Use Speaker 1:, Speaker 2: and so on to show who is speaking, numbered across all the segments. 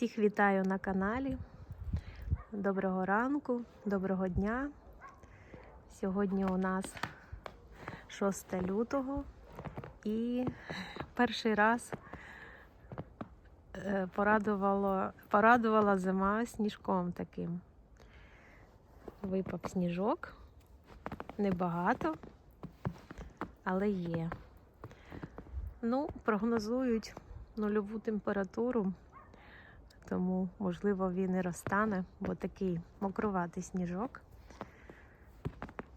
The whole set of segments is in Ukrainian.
Speaker 1: Всіх вітаю на каналі. Доброго ранку, доброго дня. Сьогодні у нас 6 лютого і перший раз е, порадувало, порадувала зима сніжком таким. Випав сніжок. Небагато, але є. Ну, прогнозують нульову температуру, тому, можливо, він і розтане, бо такий мокруватий сніжок.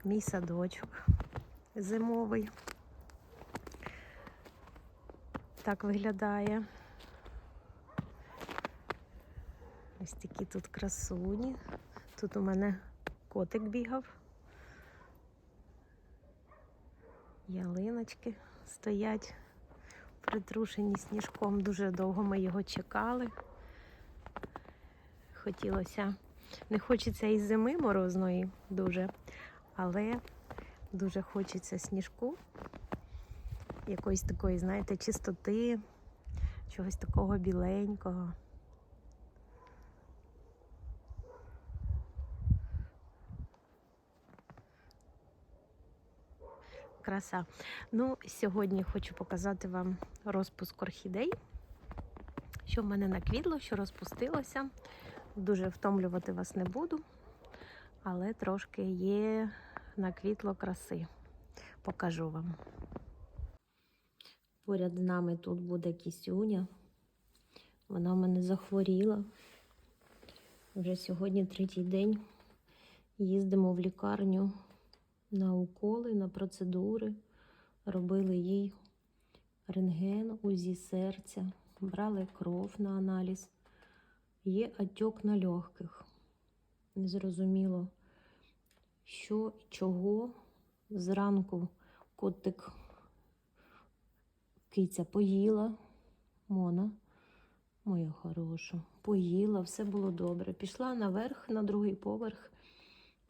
Speaker 1: Мій садочок зимовий. Так виглядає. Ось такі тут красуні. Тут у мене котик бігав. Ялиночки стоять притрушені сніжком. Дуже довго ми його чекали. Хотілося, не хочеться і зими морозної дуже, але дуже хочеться сніжку, якоїсь такої, знаєте, чистоти, чогось такого біленького. Краса. Ну, сьогодні хочу показати вам розпуск орхідей. Що в мене наквітло, що розпустилося. Дуже втомлювати вас не буду, але трошки є наквітло краси. Покажу вам. Поряд з нами тут буде кісюня. Вона в мене захворіла. Вже сьогодні третій день. Їздимо в лікарню на уколи, на процедури. Робили їй рентген, УЗІ серця, брали кров на аналіз. Є отек на легких. Незрозуміло, що і чого. Зранку котик киця поїла, Мона, моя хороша, поїла, все було добре. Пішла наверх, на другий поверх,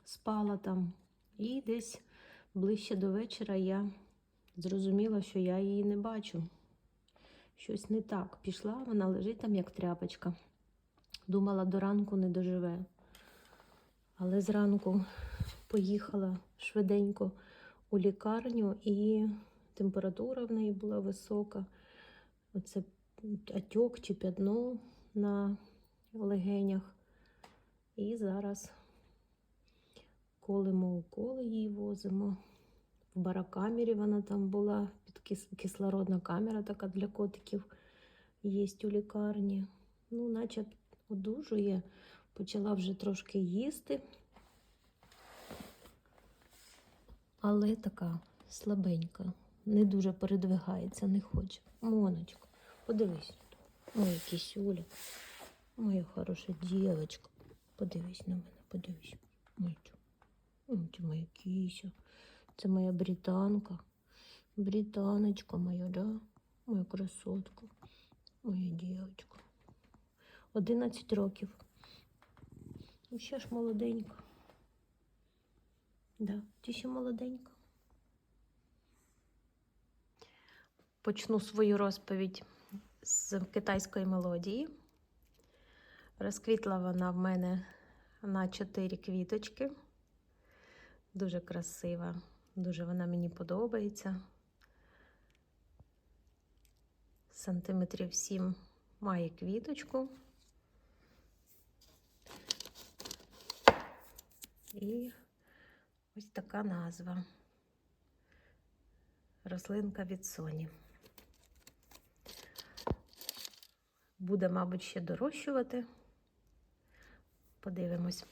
Speaker 1: спала там. І десь ближче до вечора я зрозуміла, що я її не бачу. Щось не так. Пішла, вона лежить там, як тряпочка. Думала, до ранку не доживе. Але зранку поїхала швиденько у лікарню, і температура в неї була висока. Оце отек чи п'ятно на легенях. І зараз колимо уколи їй возимо. В барокамері вона там була, під кислородна камера така для котиків є у лікарні. Ну, наче одужує, почала вже трошки їсти, але така слабенька, не дуже передвигається, не хоче. Моночка, подивись, моя кисюля, моя хороша дівчинка. Подивись на мене, подивись. Це моя кися. Це моя британка. Британочка моя, да? Моя красотка. Моя дівчинка. 11 років. Ну, ще ж молоденька. Да, ти ще молоденька. Почну свою розповідь з китайської мелодії. Розквітла вона в мене на 4 квіточки. Дуже красива, дуже вона мені подобається. Сантиметрів 7 має квіточку. І ось така назва. Рослинка від Соні. Буде, мабуть, ще дорощувати. Подивимось.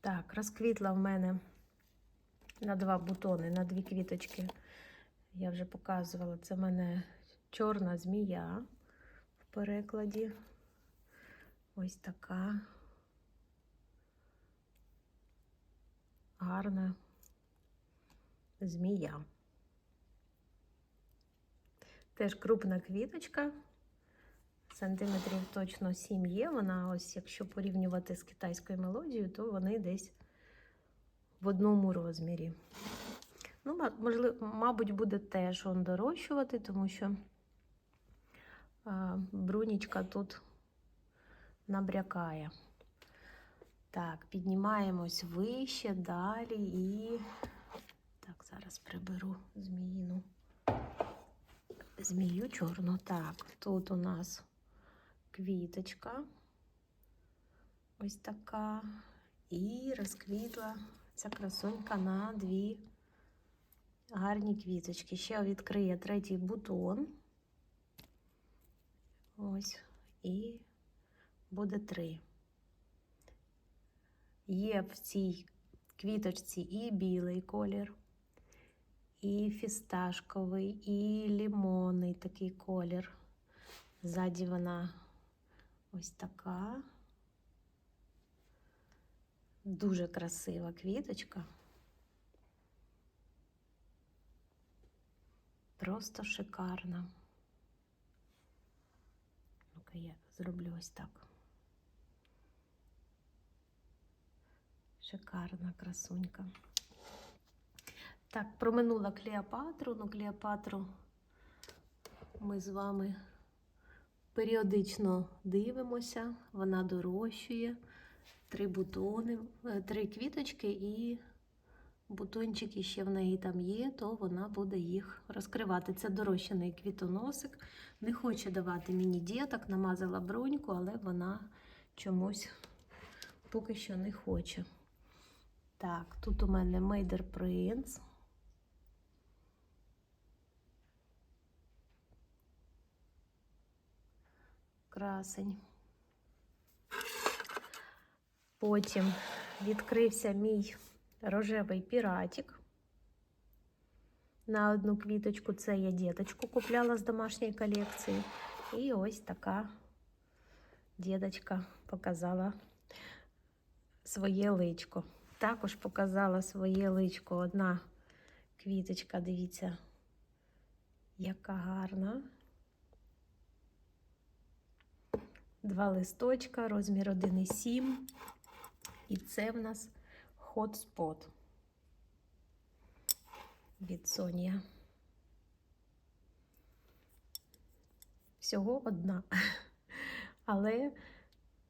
Speaker 1: Так, розквітла в мене на два бутони, на дві квіточки. Я вже показувала. Це в мене чорна змія в перекладі. Ось така гарна змія. Теж крупна квіточка. Сантиметрів точно 7 є. Вона, ось, якщо порівнювати з китайською мелодією, то вони десь в одному розмірі. Ну, можливо, мабуть, буде теж он дорощувати, тому що брунічка тут набрякає. Так, піднімаємось вище, далі і. Так, зараз приберу зміїну. Змію чорну. Так, тут у нас квіточка. Ось така. І розквітла ця красунька на дві гарні квіточки. Ще відкриє третій бутон. Ось. І буде три. Є в цій квіточці і білий колір, і фісташковий, і лімонний такий колір. Ззаді вона ось така. Дуже красива квіточка. Просто шикарна. Ну-ка я зроблю ось так. Шикарна красунька. Так, проминула Клеопатру, ну Клеопатру ми з вами періодично дивимося, вона дорощує. Три бутони, е, три квіточки і бутончики ще в неї там є, то вона буде їх розкривати. Це дорощений квітоносик. Не хоче давати мені діток, намазала броньку, але вона чомусь поки що не хоче. Так, тут у мене Мейдер Принц. Красень. Потім відкрився мій рожевий піратик. На одну квіточку це я діточку купляла з домашньої колекції. І ось така дідочка показала своє личко. Також показала своє личко одна квіточка, дивіться, яка гарна. Два листочка, розмір 1,7. І це в нас Hotspot від Сонія. Всього одна. Але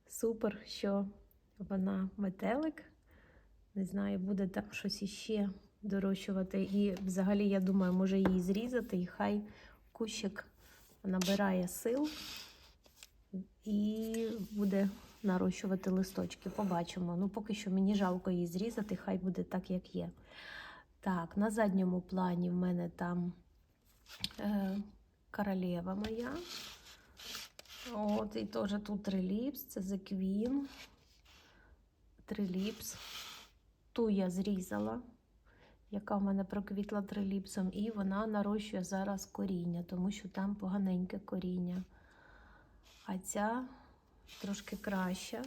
Speaker 1: супер, що вона метелик. Не знаю, буде там щось іще дорощувати. І взагалі, я думаю, може її зрізати, і хай кущик набирає сил і буде нарощувати листочки. Побачимо. Ну, поки що мені жалко її зрізати, хай буде так, як є. Так, на задньому плані в мене там е, королева моя. От, і теж тут триліпс, це Queen. Триліпс. Ту я зрізала, яка в мене проквітла триліпсом, і вона нарощує зараз коріння, тому що там поганеньке коріння. А ця трошки краща.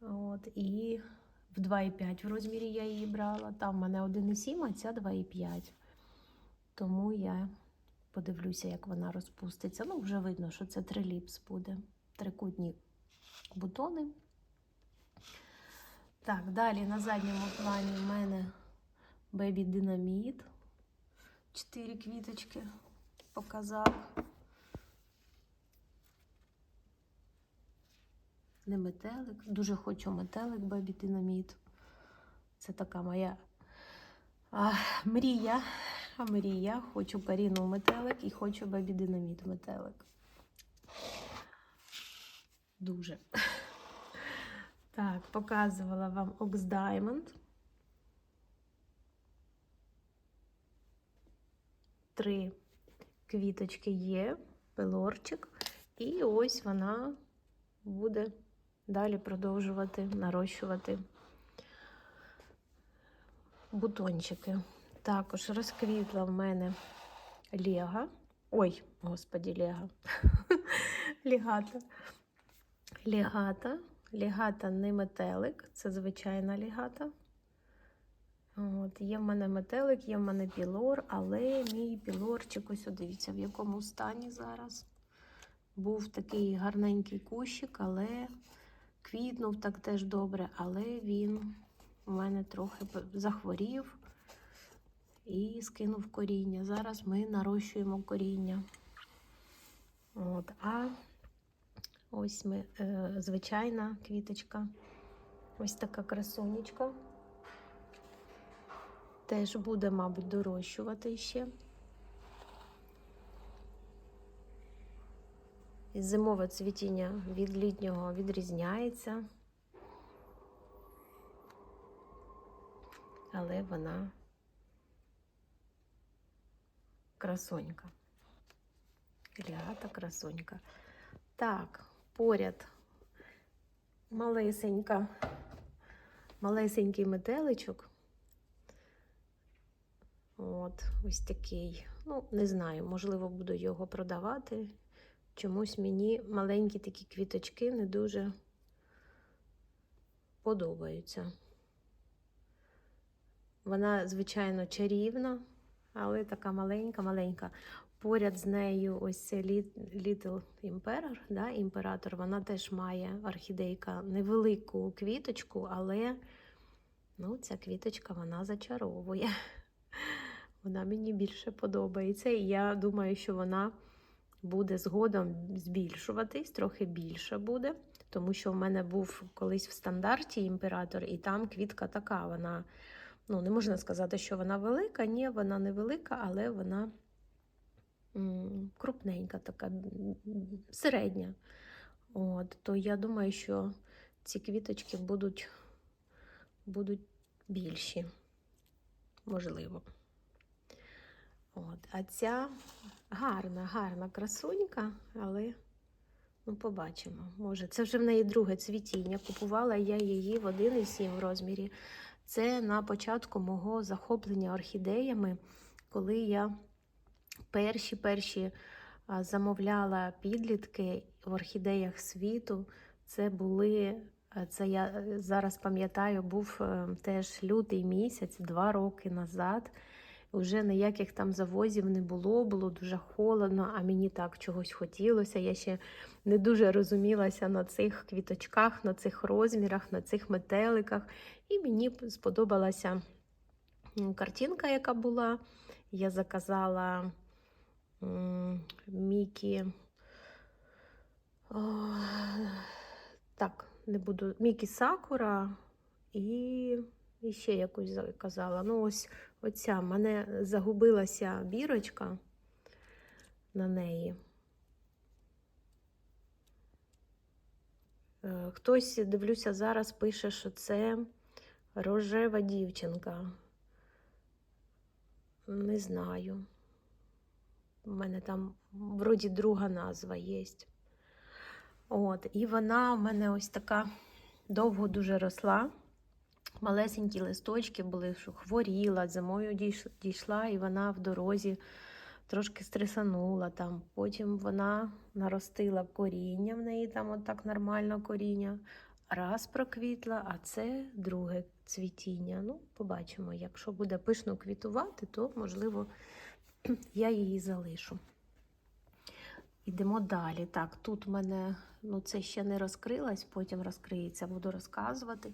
Speaker 1: От, і в 2,5 в розмірі я її брала. Там в мене 1,7, а ця 2,5. Тому я подивлюся, як вона розпуститься. Ну, вже видно, що це триліпс буде. Трикутні бутони. Так, далі на задньому плані в мене Бебі Динаміт. Чотири квіточки показав. Не метелик. Дуже хочу метелик Бебі Динаміт. Це така моя а, мрія. А мрія. Хочу Каріну метелик і хочу Бебі Динаміт метелик. Дуже. Так, показувала вам Ox Diamond. Три квіточки є, пилорчик, і ось вона буде далі продовжувати нарощувати бутончики. Також розквітла в мене лега. Ой, господі, лега. Лігата. Лігата. Лігата не метелик, це звичайна лігата. От, Є в мене метелик, є в мене пілор, але мій пілорчик, ось дивіться, в якому стані зараз. Був такий гарненький кущик, але квітнув так теж добре, але він у мене трохи захворів і скинув коріння. Зараз ми нарощуємо коріння. От, А Ось ми, е, звичайна квіточка. Ось така красунечка. Теж буде, мабуть, дорощувати ще. Зимове цвітіння від літнього відрізняється. Але вона красонька. Клята красонька. Так, поряд малесенька, малесенький метеличок. От, ось такий. Ну, не знаю, можливо, буду його продавати. Чомусь мені маленькі такі квіточки не дуже подобаються. Вона, звичайно, чарівна, але така маленька-маленька. Поряд з нею ось Lit- Little да, імператор, вона теж має орхідейка невелику квіточку, але ну, ця квіточка вона зачаровує. Вона мені більше подобається. І я думаю, що вона буде згодом збільшуватись, трохи більше буде. Тому що в мене був колись в стандарті імператор, і там квітка така. Вона, ну, не можна сказати, що вона велика. Ні, вона не велика, але вона крупненька, така середня. От, то я думаю, що ці квіточки будуть, будуть більші, можливо. От, а ця гарна, гарна красунька, але ну, побачимо. Може, це вже в неї друге цвітіння. Купувала я її в 1,7 розмірі. Це на початку мого захоплення орхідеями, коли я перші перші замовляла підлітки в орхідеях світу. Це були, це я е, зараз пам'ятаю, був е, теж лютий місяць, два роки назад. Вже ніяких там завозів не було, було дуже холодно, а мені так чогось хотілося. Я ще не дуже розумілася на цих квіточках, на цих розмірах, на цих метеликах. І мені сподобалася картинка, яка була. Я заказала Мікі. Так, не буду. Мікі Сакура і, і ще якусь заказала. Ну, ось оця мене загубилася бірочка на неї. Е, Хтось, дивлюся, зараз пише, що це рожева дівчинка. Не знаю. У мене там вроді друга назва є. От, і вона у мене ось така довго дуже росла. Малесенькі листочки були, що хворіла, зимою дійшла, і вона в дорозі трошки стресанула там. Потім вона наростила коріння, в неї там отак нормально коріння. Раз проквітла, а це друге цвітіння. Ну, побачимо. Якщо буде пишно квітувати, то, можливо, я її залишу. Йдемо далі. Так, тут в мене ну, це ще не розкрилось, потім розкриється, буду розказувати.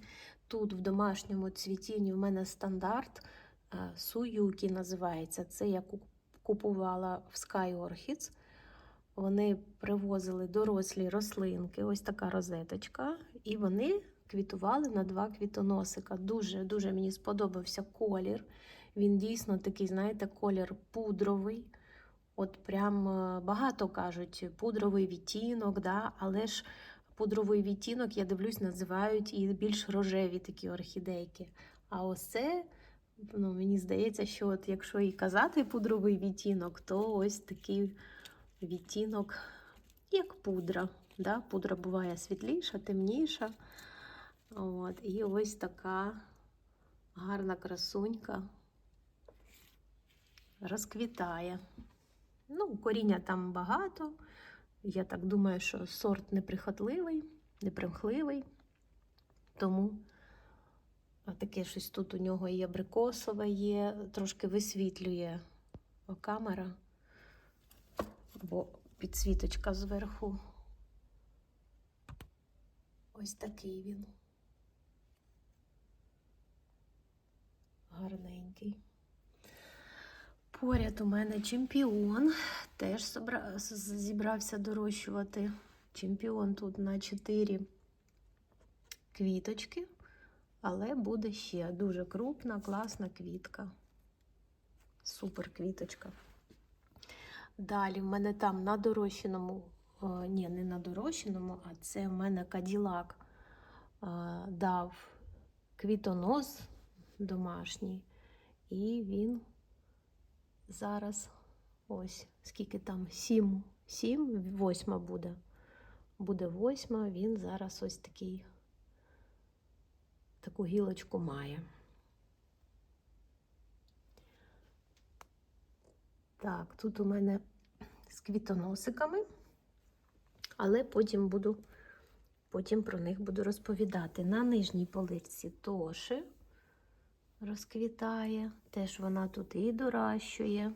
Speaker 1: Тут в домашньому цвітінні в мене стандарт е, Суюкі називається. Це я купувала в Sky Orchids. Вони привозили дорослі рослинки, ось така розеточка, і вони квітували на два квітоносика. Дуже дуже мені сподобався колір. Він дійсно такий, знаєте, колір пудровий. От прям е, багато кажуть пудровий відтінок, да? але ж пудровий відтінок, я дивлюсь, називають і більш рожеві такі орхідейки. А ось це, ну, мені здається, що от якщо і казати пудровий відтінок, то ось такий відтінок, як пудра. Да? Пудра буває світліша, темніша. От, і ось така гарна красунька розквітає. Ну, коріння там багато. Я так думаю, що сорт неприхотливий, непримхливий. Тому таке щось тут у нього і абрикосове є, трошки висвітлює камера, бо підсвіточка зверху. Ось такий він. Гарненький. Поряд у мене чемпіон, теж зібрався дорощувати Чемпіон тут на 4 квіточки, але буде ще дуже крупна, класна квітка. Супер квіточка. Далі в мене там на дорощеному, ні, не на дорощеному, а це в мене каділак е, дав квітонос домашній. І він зараз ось скільки там, сім, сім, восьма буде. Буде восьма, він зараз ось такий, таку гілочку має. Так, тут у мене з квітоносиками, але потім буду, потім про них буду розповідати. На нижній поличці тоши розквітає. Теж вона тут і доращує,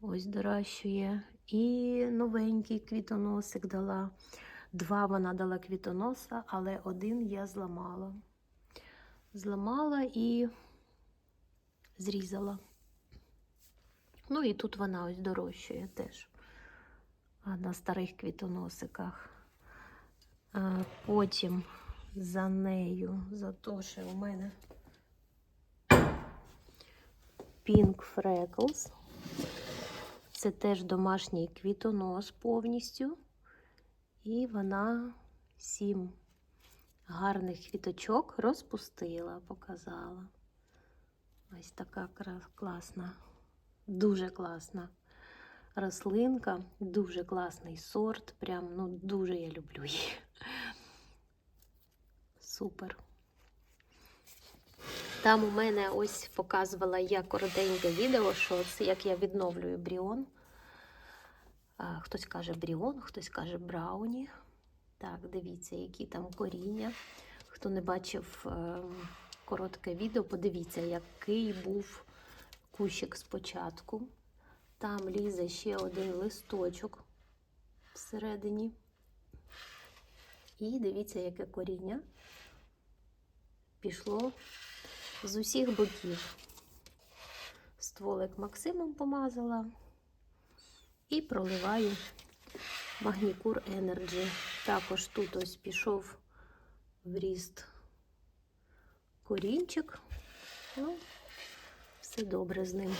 Speaker 1: ось доращує, і новенький квітоносик дала. Два вона дала квітоноса, але один я зламала. Зламала і зрізала. Ну і тут вона ось дорощує теж на старих квітоносиках. Потім за нею, за те, що у мене Pink Freckles. Це теж домашній квітонос повністю. І вона сім гарних квіточок розпустила, показала. Ось така класна, дуже класна рослинка, дуже класний сорт. Прям ну дуже я люблю її. Супер. Там у мене ось показувала я коротеньке відео, що це як я відновлюю бріон. Хтось каже бріон, хтось каже брауні. Так, дивіться, які там коріння. Хто не бачив е, коротке відео, подивіться, який був кущик спочатку. Там лізе ще один листочок всередині. І дивіться, яке коріння пішло з усіх боків. Стволик Максимом помазала і проливаю Магнікур Energy. Також тут ось пішов в ріст корінчик. Ну, все добре з ним.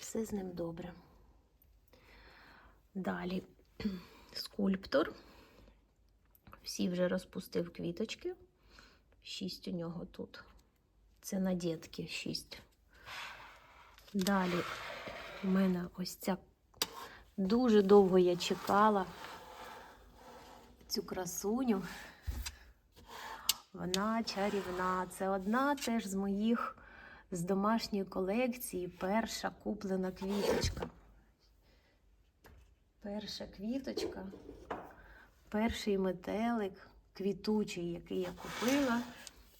Speaker 1: Все з ним добре. Далі скульптор. Всі вже розпустив квіточки. Шість у нього тут. Це на дітки шість. Далі у мене ось ця дуже довго я чекала цю красуню. Вона чарівна. Це одна теж з моїх з домашньої колекції перша куплена квіточка. Перша квіточка, перший метелик квітучий, який я купила.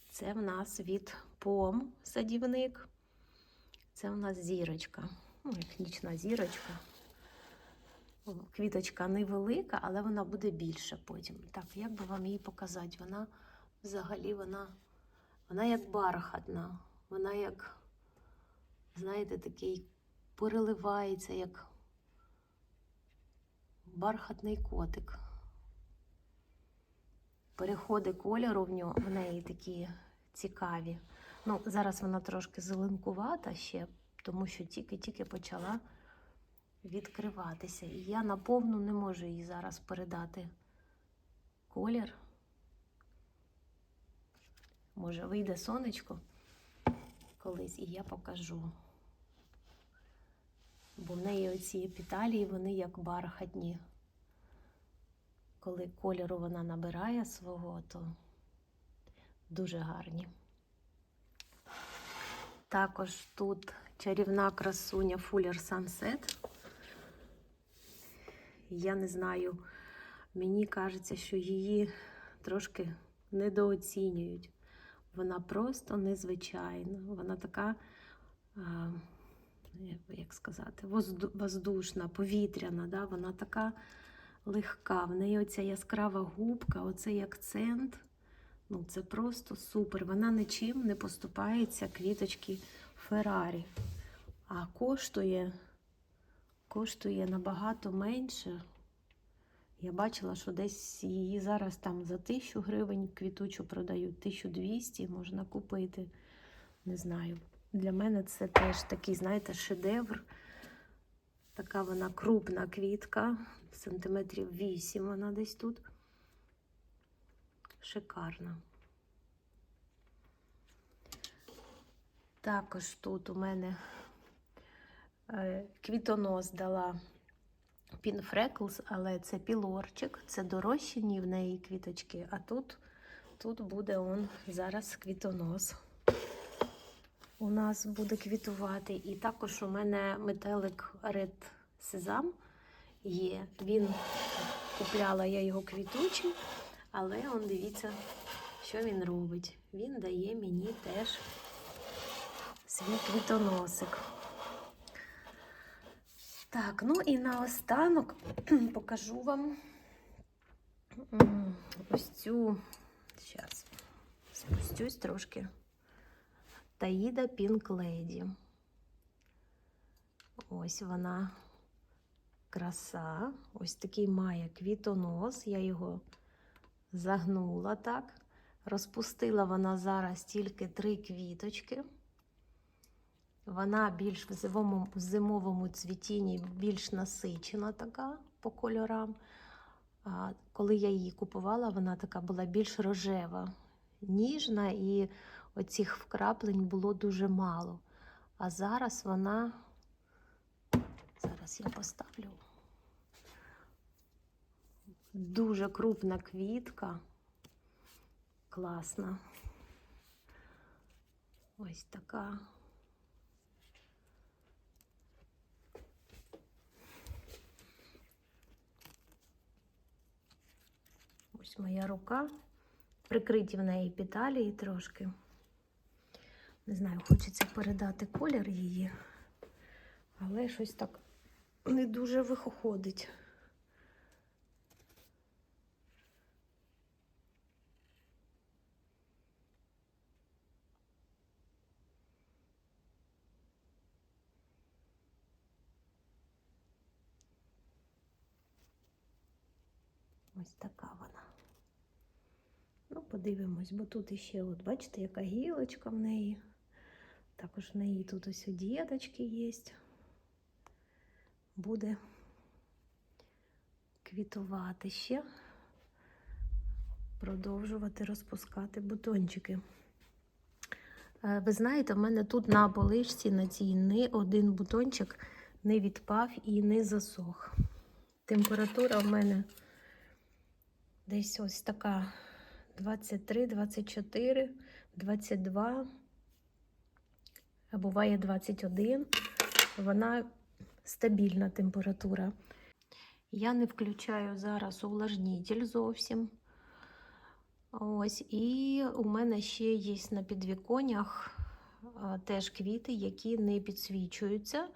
Speaker 1: Це в нас від пом садівник. Це в нас зірочка. Ну, як нічна зірочка. Квіточка невелика, але вона буде більше потім. Так, як би вам її показати? Вона взагалі вона, вона як бархатна. Вона як, знаєте, такий переливається, як бархатний котик. Переходи кольору в нього в неї такі цікаві. Ну, зараз вона трошки зеленкувата ще, тому що тільки-тільки почала відкриватися. І я наповну не можу їй зараз передати колір. Може, вийде сонечко колись, і я покажу. Бо в неї оці епіталії, вони як бархатні. Коли кольору вона набирає свого, то дуже гарні. Також тут чарівна красуня Fuller Sunset. Я не знаю, мені кажеться, що її трошки недооцінюють. Вона просто незвичайна. Вона така, як сказати, воздушна, повітряна. Вона така легка. В неї оця яскрава губка, оцей акцент. Ну, це просто супер. Вона нічим не поступається квіточки Феррарі. А коштує, коштує набагато менше, Я бачила, що десь її зараз там за тисячу гривень квітучу продають, 1200 можна купити. Не знаю. Для мене це теж такий, знаєте, шедевр. Така вона крупна квітка, сантиметрів 8 вона десь тут. Шикарна. Також тут у мене е, квітонос дала Пінфреклс, але це пілорчик, це дорощені в неї квіточки. А тут, тут буде он зараз квітонос. У нас буде квітувати. І також у мене метелик Red Sesam є. Він купляла я його квітучий, але он дивіться, що він робить. Він дає мені теж свій квітоносик. Так, ну і наостанок покажу вам ось цю. Зараз спустюсь трошки. Таїда Pink Lady. Ось вона краса. Ось такий має квітонос. Я його загнула так. Розпустила вона зараз тільки три квіточки. Вона більш в зимовому, в зимовому цвітінні більш насичена така по кольорам. А коли я її купувала, вона така була більш рожева, ніжна, і оцих вкраплень було дуже мало. А зараз вона, зараз я поставлю, дуже крупна квітка, класна. Ось така. Ось моя рука. Прикриті в неї петалії трошки. Не знаю, хочеться передати колір її, але щось так не дуже виходить. Ось така вона. Ну, подивимось, бо тут іще, от бачите, яка гілочка в неї. Також в неї тут ось діточки є. Буде квітувати ще, продовжувати розпускати бутончики. Е, Ви знаєте, в мене тут на поличці на цій ні один бутончик не відпав і не засох. Температура в мене десь ось така 23, 24, 22, а буває 21. Вона стабільна температура. Я не включаю зараз увлажнитель зовсім. Ось, і у мене ще є на підвіконнях теж квіти, які не підсвічуються.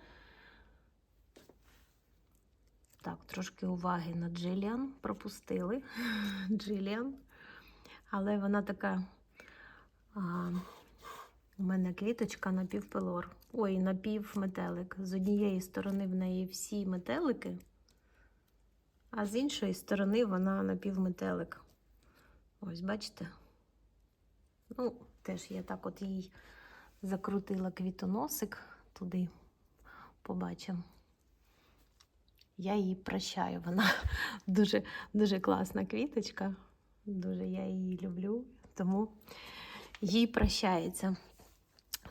Speaker 1: Так, трошки уваги на Джиліан пропустили. Джиліан. Але вона така. А, у мене квіточка напівпелор. Ой, напівметелик. З однієї сторони в неї всі метелики, а з іншої сторони вона напівметелик. Ось, бачите? Ну, теж я так от їй закрутила квітоносик туди, побачимо. Я її прощаю. Вона дуже, дуже класна квіточка. Дуже я її люблю, тому їй прощається.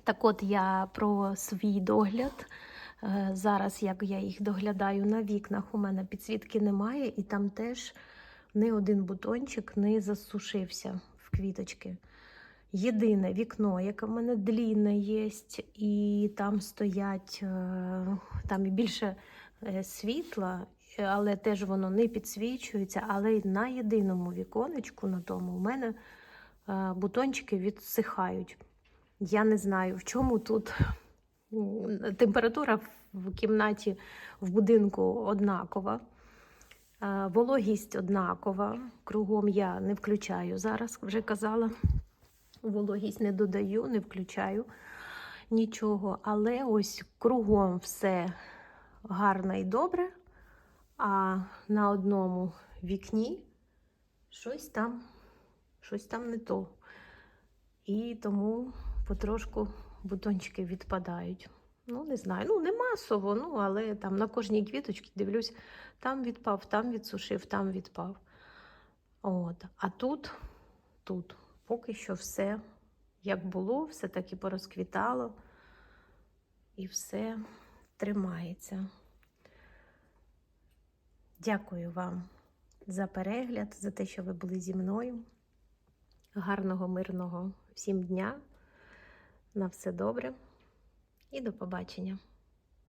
Speaker 1: Так от я про свій догляд. Е, Зараз, як я їх доглядаю на вікнах, у мене підсвітки немає, і там теж ні один бутончик не засушився в квіточки. Єдине вікно, яке в мене длінне є, і там стоять, е, там і більше е, світла, але теж воно не підсвічується. Але на єдиному віконечку на тому у мене бутончики відсихають. Я не знаю, в чому тут температура в кімнаті в будинку однакова. Е, Вологість однакова. Кругом я не включаю зараз, вже казала. Вологість не додаю, не включаю нічого. Але ось кругом все гарно і добре. А на одному вікні щось там, щось там не то. І тому потрошку бутончики відпадають. Ну, не знаю, ну не масово, ну, але там на кожній квіточці дивлюсь, там відпав, там відсушив, там відпав. От. А тут, тут поки що все як було, все так і порозквітало, і все тримається. Дякую вам за перегляд, за те, що ви були зі мною. Гарного, мирного всім дня. На все добре і до побачення.